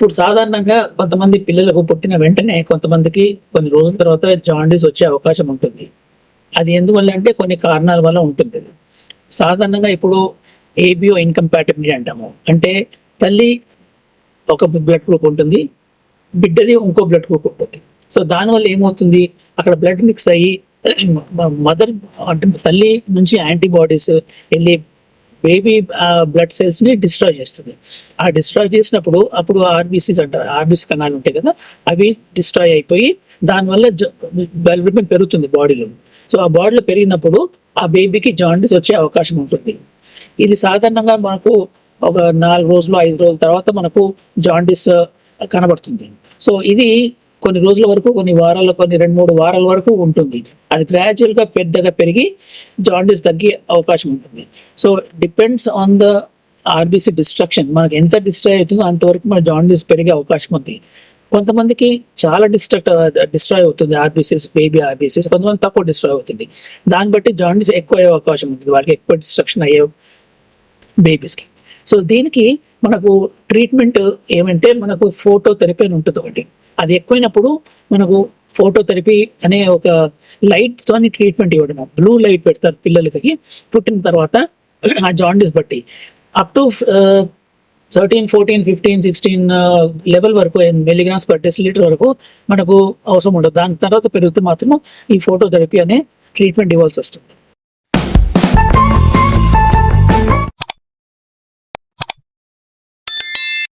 ఇప్పుడు సాధారణంగా కొంతమంది పిల్లలకు పుట్టిన వెంటనే కొంతమందికి కొన్ని రోజుల తర్వాత జాండీస్ వచ్చే అవకాశం ఉంటుంది. అది ఎందువల్ల అంటే కొన్ని కారణాల వల్ల ఉంటుంది. అది. సాధారణంగా ఇప్పుడు ఏబిఓ ఇన్కంపాటబిలిటీ అంటాము. అంటే తల్లి ఒక బ్లడ్ గ్రూప్ ఉంటుంది బిడ్డది ఇంకో బ్లడ్ గ్రూప్ ఉంటుంది. సో దానివల్ల ఏమవుతుంది? అక్కడ బ్లడ్ మిక్స్ అయ్యి మదర్ అంటే తల్లి నుంచి యాంటీబాడీస్ వెళ్ళి బేబీ బ్లడ్ సెల్స్ని డిస్ట్రాయ్ చేస్తుంది. ఆ డిస్ట్రాయ్ చేసినప్పుడు అప్పుడు ఆర్బీసీస్ అంటారు. ఆర్బీసీ కణాలు ఉంటాయి కదా అవి డిస్ట్రాయ్ అయిపోయి దానివల్ల డెవలప్మెంట్ పెరుగుతుంది బాడీలో సో ఆ బాడీలో పెరిగినప్పుడు ఆ బేబీకి జాండీస్ వచ్చే అవకాశం ఉంటుంది. ఇది సాధారణంగా మనకు ఒక నాలుగు రోజులు ఐదు రోజుల తర్వాత మనకు జాండీస్ కనబడుతుంది. సో ఇది కొన్ని రోజుల వరకు కొన్ని వారాల కొన్ని రెండు మూడు వారాల వరకు ఉంటుంది. అది గ్రాడ్యువల్గా పెద్దగా పెరిగి జాండీస్ తగ్గే అవకాశం ఉంటుంది. So depends on the RBC destruction మనకు ఎంత డిస్ట్రాయ్ అవుతుందో అంతవరకు మన జాండీస్ పెరిగే అవకాశం ఉంది. కొంతమందికి చాలా డిస్ట్రక్ట్ డిస్ట్రాయ్ అవుతుంది ఆర్బీసీస్ బేబీ ఆర్బీసీస్ కొంతమంది తక్కువ డిస్ట్రాయ్ అవుతుంది. దాన్ని బట్టి జాండీస్ ఎక్కువ అయ్యే అవకాశం ఉంటుంది. వాళ్ళకి ఎక్కువ డిస్ట్రక్షన్ అయ్యే బేబీస్కి సో దీనికి మనకు ట్రీట్మెంట్ ఏమంటే మనకు ఫోటో థెరపీ అని ఉంటుంది ఒకటి. అది ఎక్కువైనప్పుడు మనకు ఫోటో థెరపీ అనే ఒక లైట్ తోని ట్రీట్మెంట్ ఇవ్వడం బ్లూ లైట్ పెడతారు పిల్లలకి. పుట్టిన తర్వాత ఆ జాండీస్ బట్టి. Up to thirteen fourteen fifteen sixteen level వరకు మిలిగ్రామ్స్ పర్ డెసిలీటర్ వరకు మనకు అవసరం ఉండదు. దాని తర్వాత పెరిగితే మాత్రం ఈ ఫోటో థెరపీ అనే ట్రీట్మెంట్ ఇవ్వాల్సి వస్తుంది.